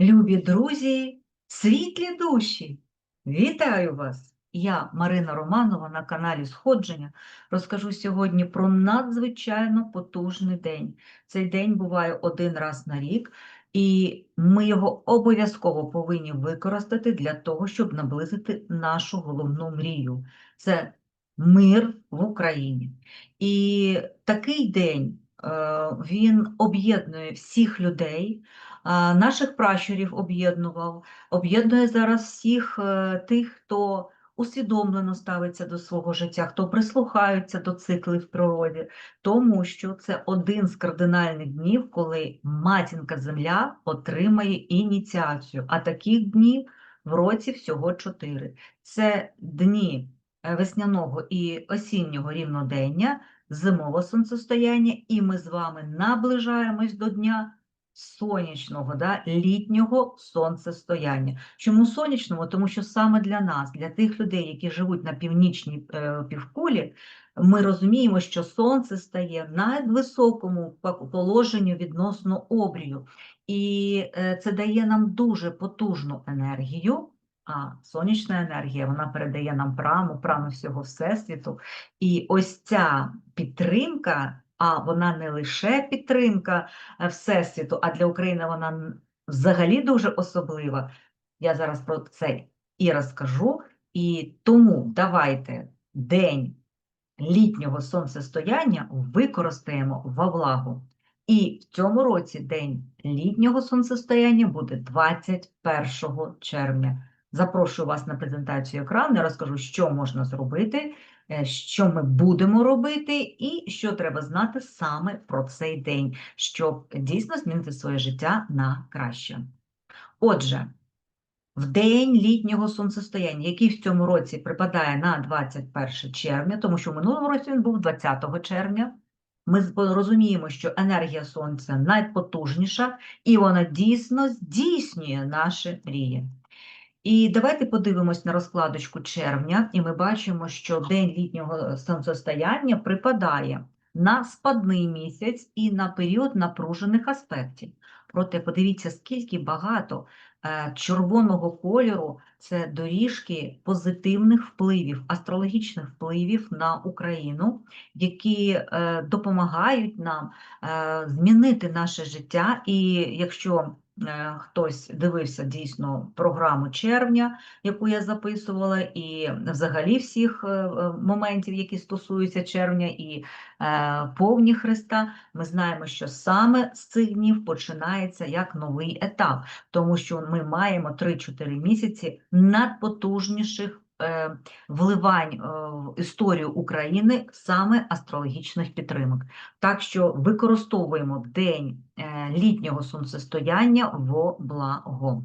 Любі друзі, світлі душі! Вітаю вас! Я Марина Романова на каналі Сходження. Розкажу сьогодні про надзвичайно потужний день. Цей день буває один раз на рік, і ми його обов'язково повинні використати для того, щоб наблизити нашу головну мрію. Це мир в Україні. І такий день е, він об'єднує всіх людей наших пращурів об'єднував, об'єднує зараз всіх е, тих, хто усвідомлено ставиться до свого життя, хто прислухається до циклів в природі, тому що це один з кардинальних днів, коли матінка Земля отримає ініціацію. А таких днів в році всього чотири. Це дні е, весняного і осіннього рівнодення, зимового сонцестояння, і ми з вами наближаємось до дня сонячного, да, літнього сонцестояння. Чому сонячного? Тому що саме для нас, для тих людей, які живуть на північній е, півкулі, ми розуміємо, що сонце стає на високому положенню відносно обрію, і е, це дає нам дуже потужну енергію. А сонячна енергія вона передає нам праму, праму всього всесвіту. І ось ця підтримка а вона не лише підтримка е, Всесвіту, а для України вона взагалі дуже особлива. Я зараз про це і розкажу. І тому давайте день літнього сонцестояння використаємо во влагу. І в цьому році день літнього сонцестояння буде 21 червня. Запрошую вас на презентацію екрану, я розкажу, що можна зробити, що ми будемо робити, і що треба знати саме про цей день, щоб дійсно змінити своє життя на краще. Отже, в день літнього сонцестояння, який в цьому році припадає на 21 червня, тому що в минулому році він був 20 червня. Ми розуміємо, що енергія сонця найпотужніша, і вона дійсно здійснює наші мрії. І давайте подивимось на розкладочку червня, і ми бачимо, що день літнього сонцестояння припадає на спадний місяць і на період напружених аспектів. Проте подивіться, скільки багато е, червоного кольору це доріжки позитивних впливів, астрологічних впливів на Україну, які е, допомагають нам е, змінити наше життя. І якщо хтось дивився дійсно програму червня, яку я записувала, і взагалі всіх е, е, моментів, які стосуються червня, і повні Христа, ми знаємо, що саме з цих днів починається як новий етап, тому що ми маємо 3-4 місяці надпотужніших Е, вливань е, в історію України саме астрологічних підтримок. Так що використовуємо день е, літнього сонцестояння в благо.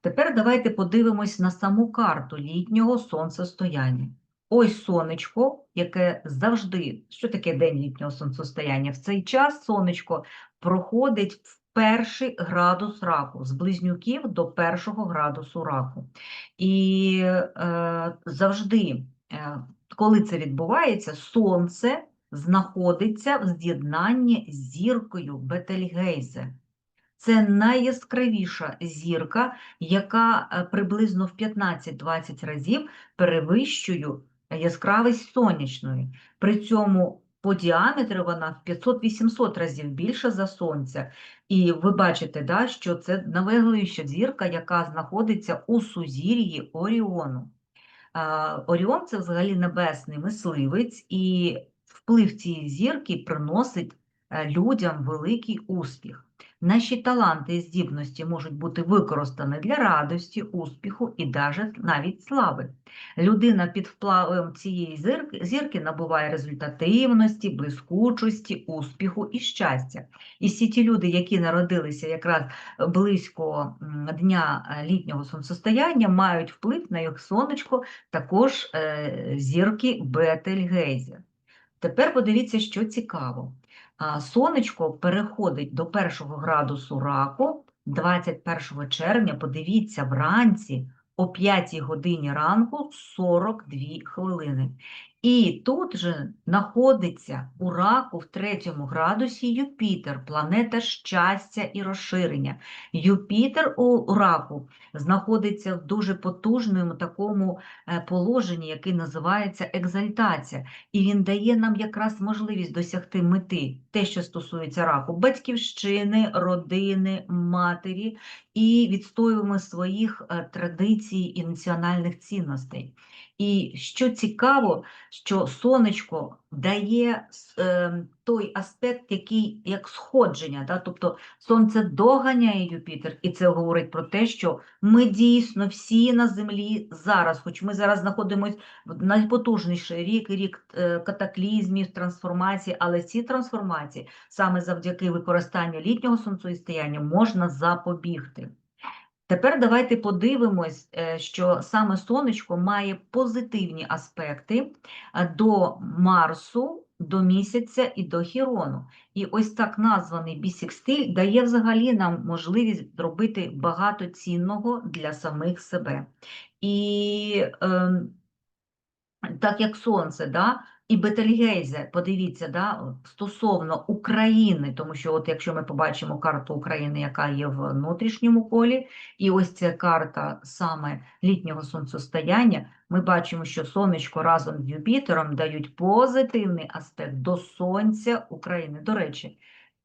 Тепер давайте подивимось на саму карту літнього сонцестояння. Ось сонечко, яке завжди, що таке день літнього сонцестояння? В цей час сонечко проходить в перший градус раку, з близнюків до першого градусу раку. І е, завжди, е, коли це відбувається, сонце знаходиться в з'єднанні з зіркою Бетельгейзе. Це найяскравіша зірка, яка е, приблизно в 15-20 разів перевищує яскравість сонячної. При цьому по діаметру вона в 500-800 разів більша за Сонця. І ви бачите, да, що це навеглуюча зірка, яка знаходиться у сузір'ї Оріону. Оріон це взагалі небесний мисливець, і вплив цієї зірки приносить е, людям великий успіх. Наші таланти і здібності можуть бути використані для радості, успіху і навіть слави. Людина під впливом цієї зірки, набуває результативності, блискучості, успіху і щастя. І всі ті люди, які народилися якраз близько дня е, літнього сонцестояння, мають вплив на їх сонечко, також е, зірки Бетельгейзе. Тепер подивіться, що цікаво сонечко переходить до першого градусу раку 21 червня, подивіться, вранці о 5 годині ранку 42 хвилини. І тут же знаходиться у раку в третьому градусі Юпітер, планета щастя і розширення. Юпітер у раку знаходиться в дуже потужному такому е, положенні, яке називається екзальтація. І він дає нам якраз можливість досягти мети, те, що стосується раку, батьківщини, родини, матері, і відстоюємо своїх е, традицій і національних цінностей. І що цікаво, що сонечко дає е, той аспект, який як сходження, да? тобто сонце доганяє Юпітер, і це говорить про те, що ми дійсно всі на землі зараз, хоч ми зараз знаходимося в найпотужніший рік, рік е, катаклізмів, трансформацій, але ці трансформації саме завдяки використанню літнього сонцестояння можна запобігти. Тепер давайте подивимось, е, що саме сонечко має позитивні аспекти е, до Марсу, до місяця і до Хірону. І ось так названий бісекстиль дає взагалі нам можливість зробити багато цінного для самих себе. І е, так як сонце, да, і Бетельгейзе, подивіться, да, стосовно України, тому що от якщо ми побачимо карту України, яка є в внутрішньому колі, і ось ця карта саме літнього сонцестояння, ми бачимо, що сонечко разом з Юпітером дають позитивний аспект до Сонця України. До речі,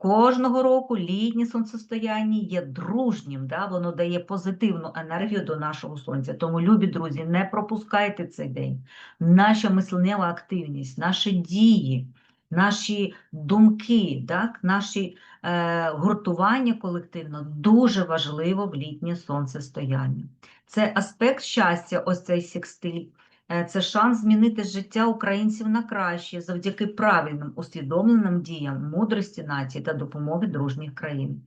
Кожного року літнє сонцестояння є дружнім, да? воно дає позитивну енергію до нашого сонця. Тому, любі друзі, не пропускайте цей день. Наша мисленнєва активність, наші дії, наші думки, так? наші е, гуртування колективно дуже важливо в літнє сонцестояння. Це аспект щастя, ось цей секстиль. Е, це шанс змінити життя українців на краще завдяки правильним усвідомленим діям, мудрості нації та допомоги дружніх країн.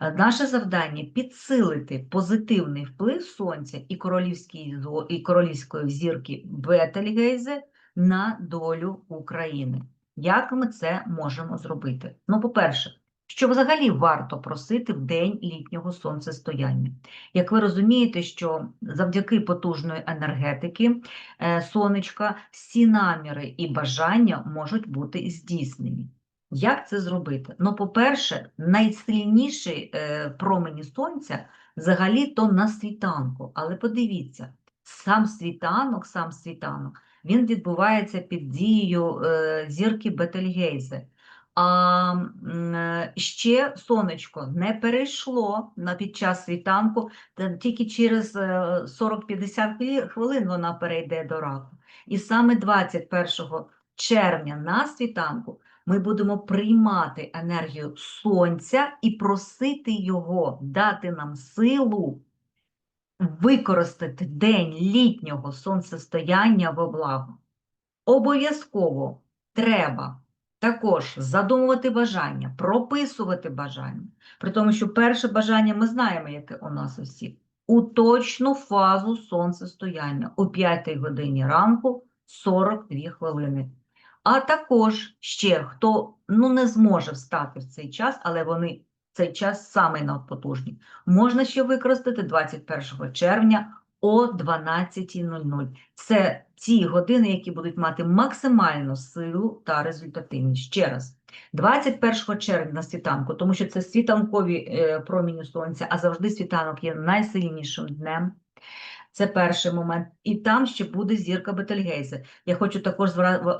Е, наше завдання підсилити позитивний вплив Сонця і королівської і королівської зірки Бетельгейзе на долю України. Як ми це можемо зробити? Ну, по-перше, що взагалі варто просити в день літнього сонцестояння. Як ви розумієте, що завдяки потужної енергетики е, сонечка всі наміри і бажання можуть бути здійснені. Як це зробити? Ну, по-перше, найсильніші е, промені сонця взагалі то на світанку. Але подивіться, сам світанок, сам світанок, він відбувається під дією е, зірки Бетельгейзе. А е, ще сонечко не перейшло на під час світанку, тільки через 40-50 е, хвилин вона перейде до раку. І саме 21 червня на світанку ми будемо приймати енергію сонця і просити його дати нам силу використати день літнього сонцестояння в облагу. Обов'язково треба. Також задумувати бажання, прописувати бажання. При тому, що перше бажання ми знаємо, яке у нас усіх. У точну фазу сонцестояння о 5 годині ранку 42 хвилини. А також ще хто ну, не зможе встати в цей час, але вони цей час саме надпотужні, можна ще використати 21 червня о 12.00. Це ті години, які будуть мати максимальну силу та результативність. Ще раз, 21 червня світанку, тому що це світанкові е, проміні сонця, а завжди світанок є найсильнішим днем. Це перший момент. І там ще буде зірка Бетельгейзе. Я хочу також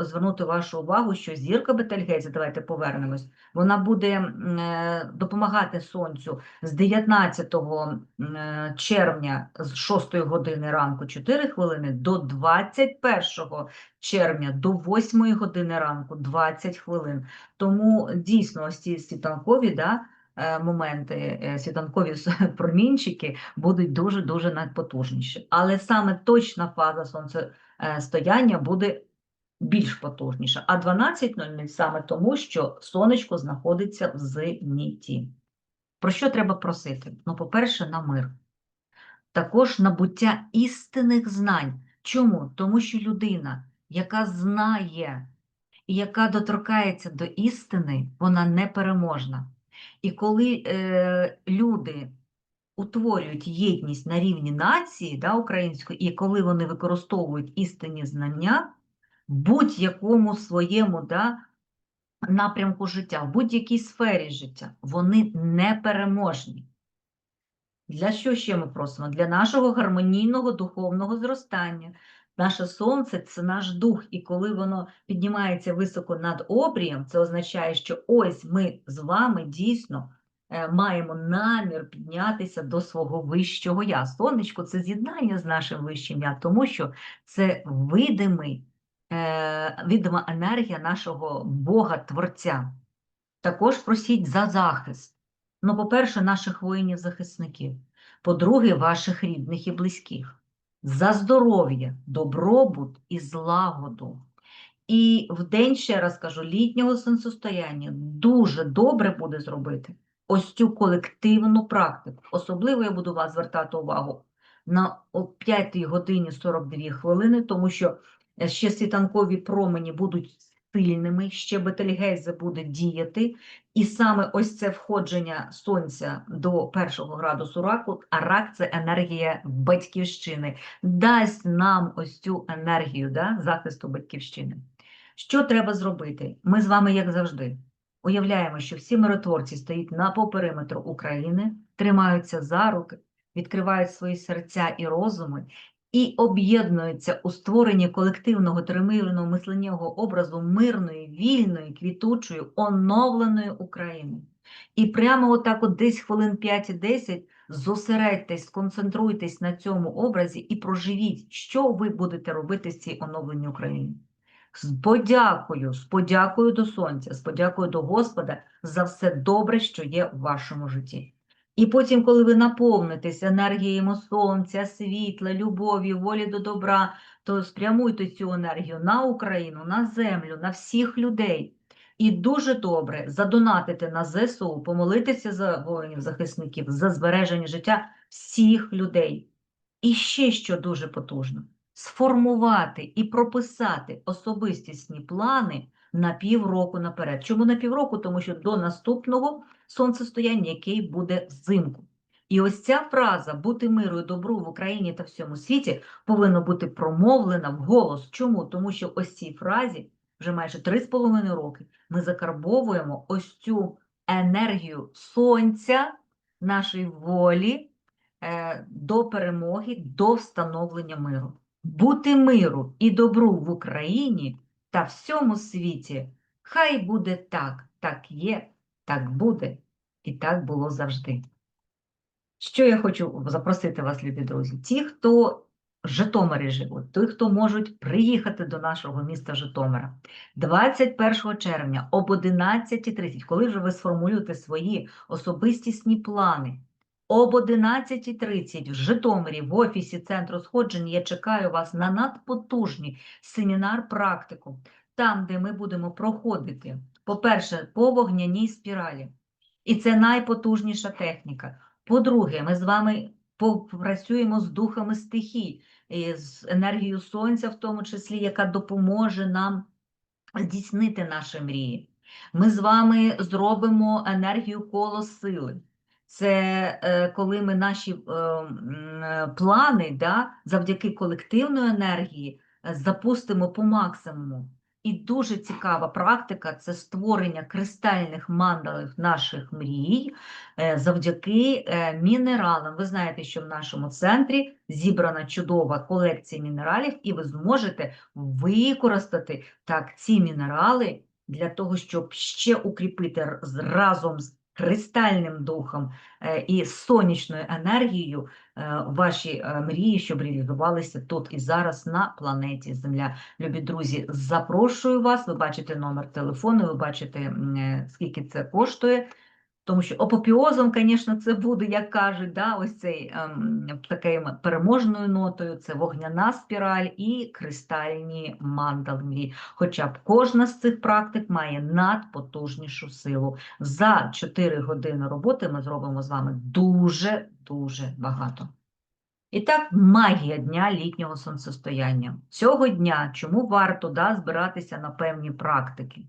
звернути вашу увагу, що зірка Бетельгейзе, давайте повернемось, вона буде е, допомагати сонцю з 19 е, червня з 6 години ранку 4 хвилини до 21 червня до 8 години ранку 20 хвилин. Тому дійсно ось ці світанкові, да, моменти, е, світанкові промінчики будуть дуже-дуже надпотужніші. Але саме точна фаза сонцестояння буде більш потужніша. А 12.00 саме тому, що сонечко знаходиться в зеніті. Про що треба просити? Ну, по-перше, на мир. Також набуття істинних знань. Чому? Тому що людина, яка знає і яка доторкається до істини, вона непереможна. І коли е, люди утворюють єдність на рівні нації да, української, і коли вони використовують істинні знання, будь-якому своєму да, напрямку життя, в будь-якій сфері життя, вони непереможні. Для що ще ми просимо? Для нашого гармонійного духовного зростання. Наше сонце це наш дух, і коли воно піднімається високо над обрієм, це означає, що ось ми з вами дійсно е, маємо намір піднятися до свого вищого я. Сонечко це з'єднання з нашим вищим я, тому що це видимий, е, видима енергія нашого Бога-творця. Також просіть за захист. Ну, по-перше, наших воїнів-захисників, по-друге, ваших рідних і близьких, за здоров'я, добробут і злагоду. І в день, ще раз кажу, літнього сонцестояння дуже добре буде зробити ось цю колективну практику. Особливо я буду вас звертати увагу на о 5 годині 42 хвилини, тому що е, ще світанкові промені будуть сильними, ще Бетельгейзе буде діяти, і саме ось це входження сонця до першого градусу раку, а рак це енергія батьківщини, дасть нам ось цю енергію да, захисту батьківщини. Що треба зробити? Ми з вами, як завжди, уявляємо, що всі миротворці стоять на по периметру України, тримаються за руки, відкривають свої серця і розуми і об'єднуються у створенні колективного тримирного мисленнього образу мирної, вільної, квітучої, оновленої України. І прямо отак, от десь хвилин 5-10 зосередьтесь, сконцентруйтесь на цьому образі і проживіть, що ви будете робити з цією оновленій Україні. З подякою, з подякою до Сонця, з подякою до Господа за все добре, що є в вашому житті. І потім, коли ви наповнитесь енергіями сонця, світла, любові, волі до добра, то спрямуйте цю енергію на Україну, на землю, на всіх людей. І дуже добре задонатити на ЗСУ, помолитися за воїнів-захисників, за збереження життя всіх людей. І ще що дуже потужно сформувати і прописати особистісні плани на півроку наперед. Чому на півроку? Тому що до наступного сонцестояння, який буде взимку. І ось ця фраза бути миру і добру в Україні та всьому світі повинна бути промовлена вголос. Чому? Тому що ось цій фразі вже майже 3,5 роки ми закарбовуємо ось цю енергію сонця, нашої волі е, до перемоги, до встановлення миру. Бути миру і добру в Україні та всьому світі. Хай буде так, так є, так буде, і так було завжди. Що я хочу запросити вас, любі друзі? Ті, хто в Житомирі живуть, ті, хто можуть приїхати до нашого міста Житомира 21 червня об 11.30, коли вже ви сформулюєте свої особистісні плани. Об 11.30 в Житомирі в офісі Центру сходження я чекаю вас на надпотужний семінар практику, там, де ми будемо проходити, по-перше, по вогняній спіралі. І це найпотужніша техніка. По-друге, ми з вами попрацюємо з духами стихій, з енергією сонця, в тому числі, яка допоможе нам здійснити наші мрії. Ми з вами зробимо енергію коло сили. Це е, коли ми наші е, е, плани да, завдяки колективної енергії запустимо по максимуму. І дуже цікава практика це створення кристальних мандалів наших мрій завдяки мінералам. Ви знаєте, що в нашому центрі зібрана чудова колекція мінералів, і ви зможете використати так ці мінерали для того, щоб ще укріпити разом з кристальним духом е, і сонячною енергією е, ваші е, мрії, щоб реалізувалися тут і зараз на планеті Земля. Любі друзі, запрошую вас. Ви бачите номер телефону, ви бачите, скільки це коштує. Тому що опопіозом, звісно, це буде, як кажуть, да, ось цей ем, такою переможною нотою це вогняна спіраль і кристальні мандалмі. Хоча б кожна з цих практик має надпотужнішу силу. За 4 години роботи ми зробимо з вами дуже-дуже багато. І так, магія дня літнього сонцестояння. Цього дня чому варто да, збиратися на певні практики?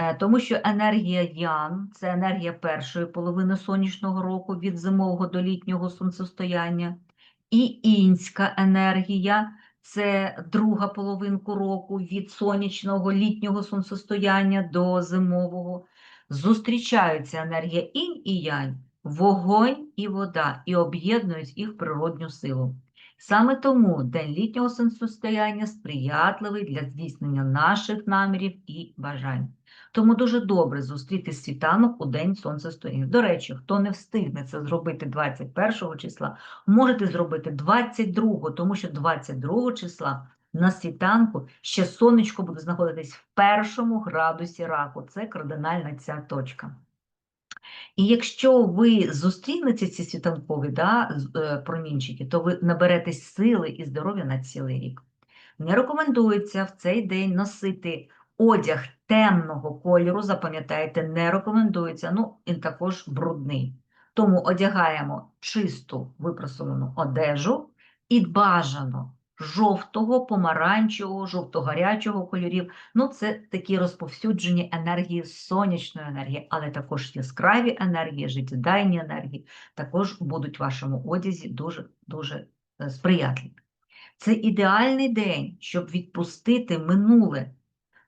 Е, тому що енергія Ян це енергія першої половини сонячного року від зимового до літнього сонцестояння, і інська енергія це друга половинку року від сонячного літнього сонцестояння до зимового. Зустрічаються енергія інь і янь, вогонь і вода, і об'єднують їх природню силу. Саме тому день літнього сонцестояння сприятливий для здійснення наших намірів і бажань. Тому дуже добре зустріти світанок у день сонцестояння. До речі, хто не встигне це зробити 21 числа, можете зробити 22, тому що 22 числа на світанку ще сонечко буде знаходитись в першому градусі раку. Це кардинальна ця точка. І якщо ви зустрінете ці світанкові да, е, промінчики, то ви наберетесь сили і здоров'я на цілий рік. Не рекомендується в цей день носити одяг темного кольору, запам'ятайте, не рекомендується, ну і також брудний. Тому одягаємо чисту випросувану одежу і бажано жовтого, помаранчевого, жовто-гарячого кольорів. Ну, це такі розповсюджені енергії сонячної енергії, але також яскраві енергії, життєдайні енергії також будуть в вашому одязі дуже-дуже е, сприятливі. Це ідеальний день, щоб відпустити минуле.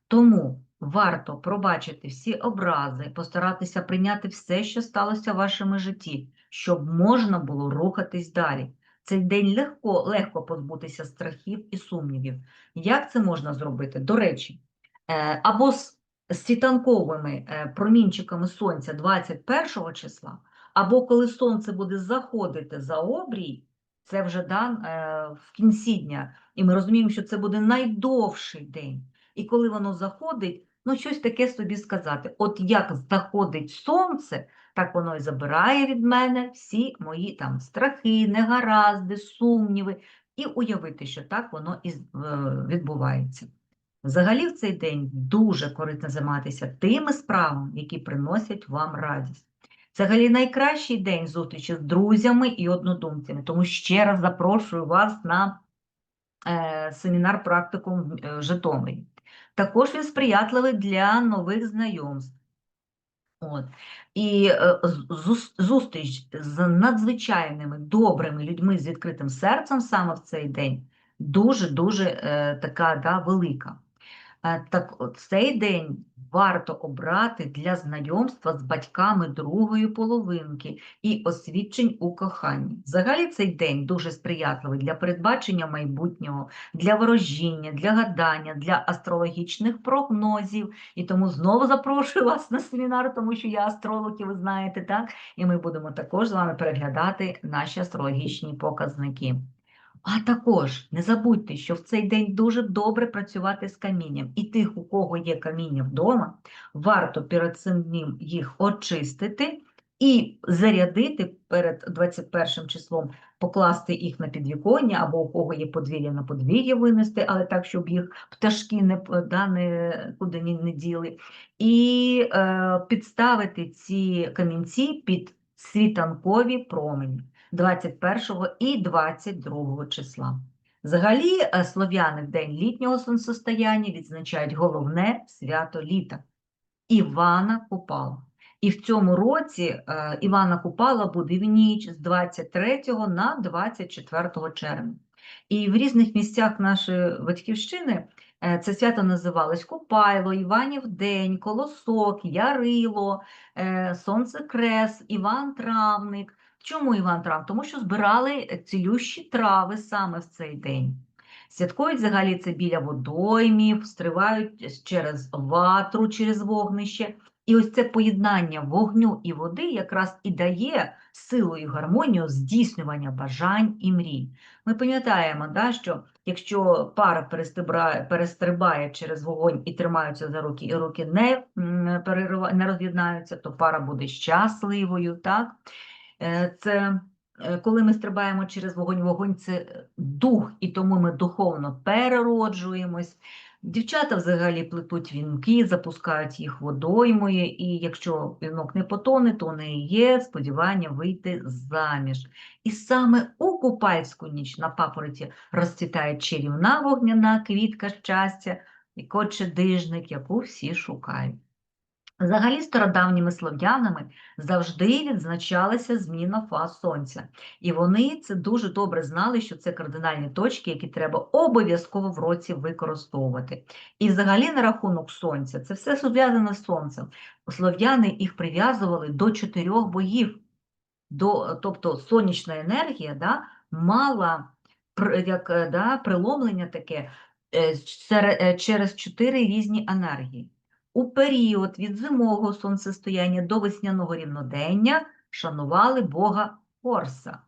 Тому варто пробачити всі образи, постаратися прийняти все, що сталося в вашому житті, щоб можна було рухатись далі. Цей день легко, легко позбутися страхів і сумнівів. Як це можна зробити? До речі, е, або з світанковими е, промінчиками сонця 21 числа, або коли сонце буде заходити за обрій, це вже дан е, в кінці дня, і ми розуміємо, що це буде найдовший день. І коли воно заходить, ну щось таке собі сказати. От як заходить сонце, так воно і забирає від мене всі мої там страхи, негаразди, сумніви, і уявити, що так воно і е, відбувається. Взагалі в цей день дуже корисно займатися тими справами, які приносять вам радість. Взагалі найкращий день зустрічі з друзями і однодумцями, тому ще раз запрошую вас на е, семінар практикум в е, Житомирі. Також він сприятливий для нових знайомств. От. І е, зустріч з надзвичайними добрими людьми з відкритим серцем саме в цей день дуже-дуже е, така да, велика. Е, Так от цей день варто обрати для знайомства з батьками другої половинки і освідчень у коханні. Взагалі цей день дуже сприятливий для передбачення майбутнього, для ворожіння, для гадання, для астрологічних прогнозів. І тому знову запрошую вас на семінар, тому що я астролог, і ви знаєте, так? І ми будемо також з вами переглядати наші астрологічні показники. А також не забудьте, що в цей день дуже добре працювати з камінням. І тих, у кого є каміння вдома, варто перед цим днем їх очистити і зарядити перед 21 числом, покласти їх на підвіконня, або у кого є подвір'я на подвір'я винести, але так, щоб їх пташки не, да, не, куди не діли. І е, підставити ці камінці під світанкові промені. 21 і 22 числа. Взагалі, е, слов'яни в день літнього сонцестояння відзначають головне свято літа Івана Купала. І в цьому році е, Івана Купала буде в ніч з 23 на 24 червня. І в різних місцях нашої батьківщини е, це свято називалось Купайло, Іванів день, Колосок, Ярило, е, Сонцекрес, Іван Травник. Чому Іван Трав? Тому що збирали цілющі трави саме в цей день. Святкують взагалі це біля водоймів, стривають через ватру, через вогнище. І ось це поєднання вогню і води якраз і дає силу і гармонію здійснювання бажань і мрій. Ми пам'ятаємо, да, що якщо пара перестрибає, через вогонь і тримаються за руки, і руки не, не роз'єднаються, то пара буде щасливою. Так? Е, Це е, коли ми стрибаємо через вогонь, вогонь це дух, і тому ми духовно перероджуємось. Дівчата взагалі плетуть вінки, запускають їх водоймою, і якщо вінок не потоне, то у неї є сподівання вийти заміж. І саме у купальську ніч на папороті розцвітає чарівна вогняна квітка щастя і кочедижник, яку всі шукають. Взагалі, стародавніми слов'янами завжди відзначалася зміна фаз сонця, і вони це дуже добре знали, що це кардинальні точки, які треба обов'язково в році використовувати. І взагалі на рахунок сонця це все зв'язане з сонцем. Слов'яни їх прив'язували до чотирьох богів, до, тобто сонячна енергія да, мала як, е, да, приломлення таке е, е, через чотири різні енергії. У період від зимового сонцестояння до весняного рівнодення шанували бога Хорса.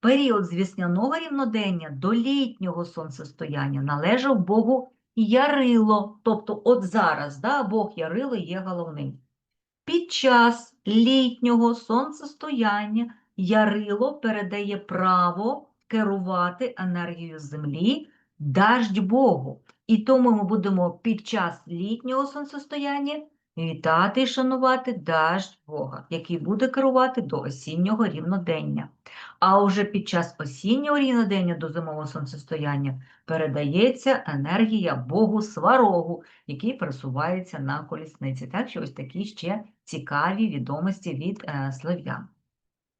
Період з весняного рівнодення до літнього сонцестояння належав богу Ярило, тобто от зараз да, бог Ярило є головним. Під час літнього сонцестояння Ярило передає право керувати енергією землі даждь Богу. І тому ми будемо під час літнього сонцестояння вітати і шанувати даждь Бога, який буде керувати до осіннього рівнодення. А уже під час осіннього рівнодення до зимового сонцестояння передається енергія Богу Сварогу, який пересувається на колісниці. Так що ось такі ще цікаві відомості від е, слов'ян.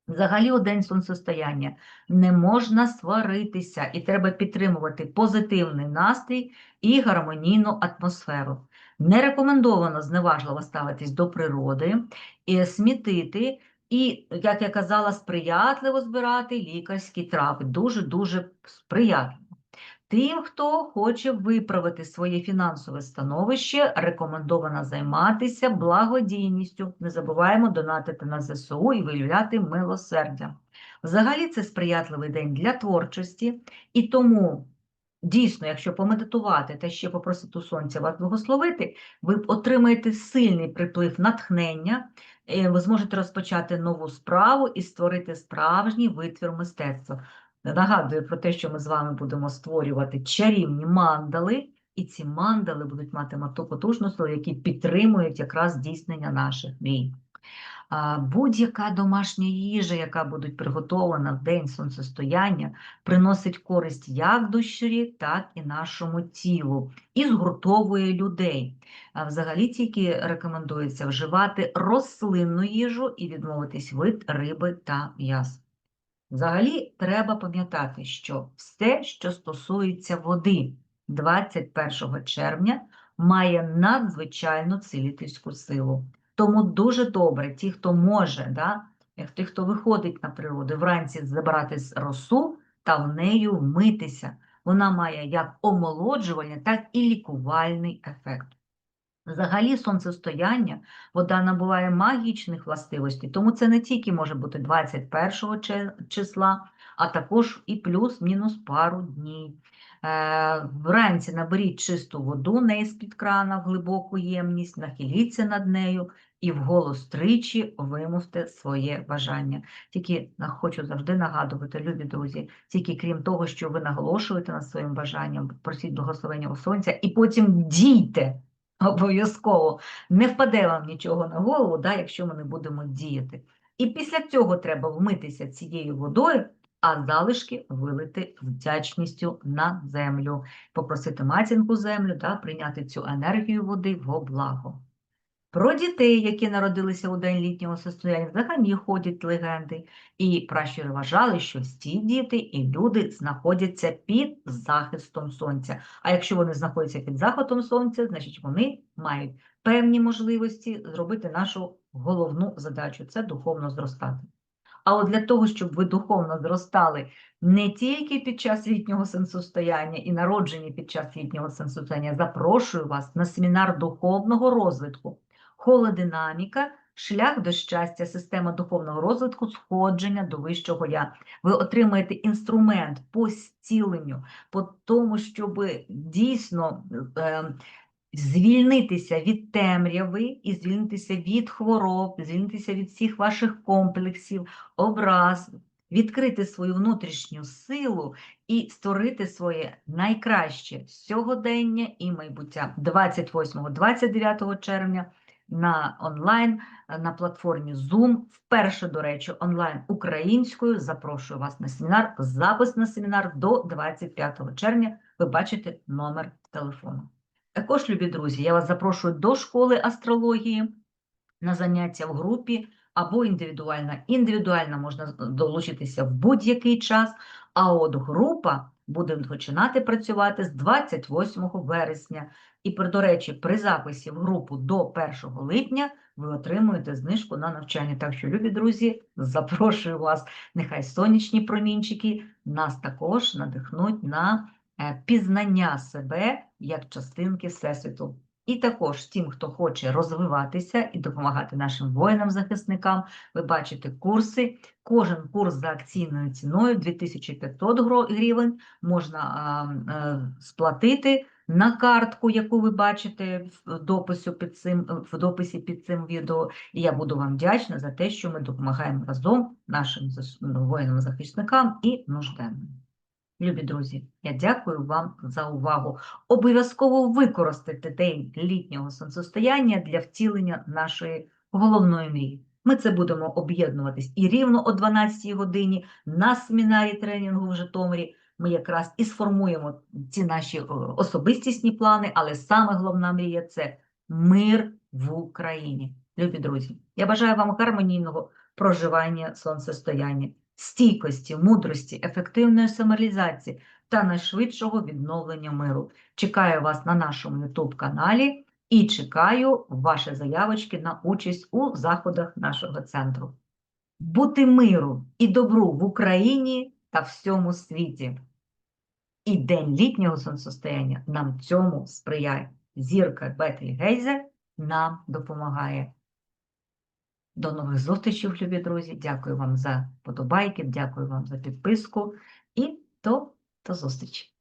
Взагалі, у день сонцестояння не можна сваритися, і треба підтримувати позитивний настрій і гармонійну атмосферу. Не рекомендовано зневажливо ставитись до природи, і смітити, і, як я казала, сприятливо збирати лікарські трави. Дуже-дуже сприятливо. Тим, хто хоче виправити своє фінансове становище, рекомендовано займатися благодійністю. Не забуваємо донатити на ЗСУ і виявляти милосердя. Взагалі, це сприятливий день для творчості, і тому дійсно, якщо помедитувати та ще попросити у сонця вас благословити, ви отримаєте сильний приплив натхнення, е, ви зможете розпочати нову справу і створити справжній витвір мистецтва. Нагадую про те, що ми з вами будемо створювати чарівні мандали, і ці мандали будуть мати ту потужну силу, які підтримують якраз здійснення наших мрій. Будь-яка домашня їжа, яка буде приготовлена в день сонцестояння, приносить користь як душі, так і нашому тілу, і згуртовує людей. Взагалі тільки рекомендується вживати рослинну їжу і відмовитись від риби та м'яса. Взагалі, треба пам'ятати, що все, що стосується води 21 червня, має надзвичайну цілительську силу. Тому дуже добре, ті, хто може, да, ті, хто виходить на природу, вранці забрати росу та в нею вмитися. Вона має як омолоджувальний, так і лікувальний ефект. Взагалі, сонцестояння вода набуває магічних властивостей, тому це не тільки може бути 21 числа, а також і плюс-мінус пару днів. Е, Вранці наберіть чисту воду не з-під крана в глибоку ємність, нахиліться над нею і вголос тричі вимовте своє бажання. Тільки хочу завжди нагадувати, любі друзі, тільки крім того, що ви наголошуєте над своїм бажанням, просіть благословення у сонця, і потім дійте. Обов'язково не впаде вам нічого на голову, да, якщо ми не будемо діяти. І після цього треба вмитися цією водою, а залишки вилити вдячністю на землю, попросити матінку землю да, прийняти цю енергію води во благо. Про дітей, які народилися у день літнього состояння, взагалі ходять легенди, і пращури вважали, що ці діти і люди знаходяться під захистом сонця. А якщо вони знаходяться під захистом сонця, значить вони мають певні можливості зробити нашу головну задачу це духовно зростати. А от для того, щоб ви духовно зростали не тільки під час літнього сонцестояння і народження під час літнього сонцестояння, запрошую вас на семінар духовного розвитку, холодинаміка, шлях до щастя, система духовного розвитку, сходження до вищого я. Ви отримаєте інструмент по зціленню, по тому, щоб дійсно. е, звільнитися від темряви і звільнитися від хвороб, звільнитися від всіх ваших комплексів, образ, відкрити свою внутрішню силу і створити своє найкраще сьогодення і майбуття 28-29 червня на онлайн на платформі Zoom. Вперше, до речі, онлайн українською. Запрошую вас на семінар. Запис на семінар до 25 червня. Ви бачите номер телефону. Також, любі друзі, я вас запрошую до школи астрології. на заняття в групі або індивідуально. Індивідуально можна долучитися в будь-який час, а от група буде починати працювати з 28 вересня. І, до речі, при записі в групу до 1 липня ви отримуєте знижку на навчання. Так що, любі друзі, запрошую вас, нехай сонячні промінчики нас також надихнуть на е, пізнання себе як частинки Всесвіту. І також тим, хто хоче розвиватися і допомагати нашим воїнам-захисникам, ви бачите курси. Кожен курс за акційною ціною 2500 гривень можна а, е, сплатити на картку, яку ви бачите в дописі під цим, в дописі під цим відео. І я буду вам вдячна за те, що ми допомагаємо разом нашим воїнам-захисникам і нужденним. Любі друзі, я дякую вам за увагу. Обов'язково використайте день літнього сонцестояння для втілення нашої головної мрії. Ми це будемо об'єднуватись і рівно о 12 годині на семінарі тренінгу в Житомирі. Ми якраз і сформуємо ці наші особистісні плани, але саме головна мрія це мир в Україні. Любі друзі, я бажаю вам гармонійного проживання сонцестояння, стійкості, мудрості, ефективної самореалізації та найшвидшого відновлення миру. Чекаю вас на нашому YouTube каналі і чекаю ваші заявочки на участь у заходах нашого центру. Бути миру і добру в Україні та всьому світі. І День літнього сонцестояння нам цьому сприяє. Зірка Бетельгейзе нам допомагає. До нових зустрічей, любі друзі. Дякую вам за подобайки, дякую вам за підписку і до, до зустрічі!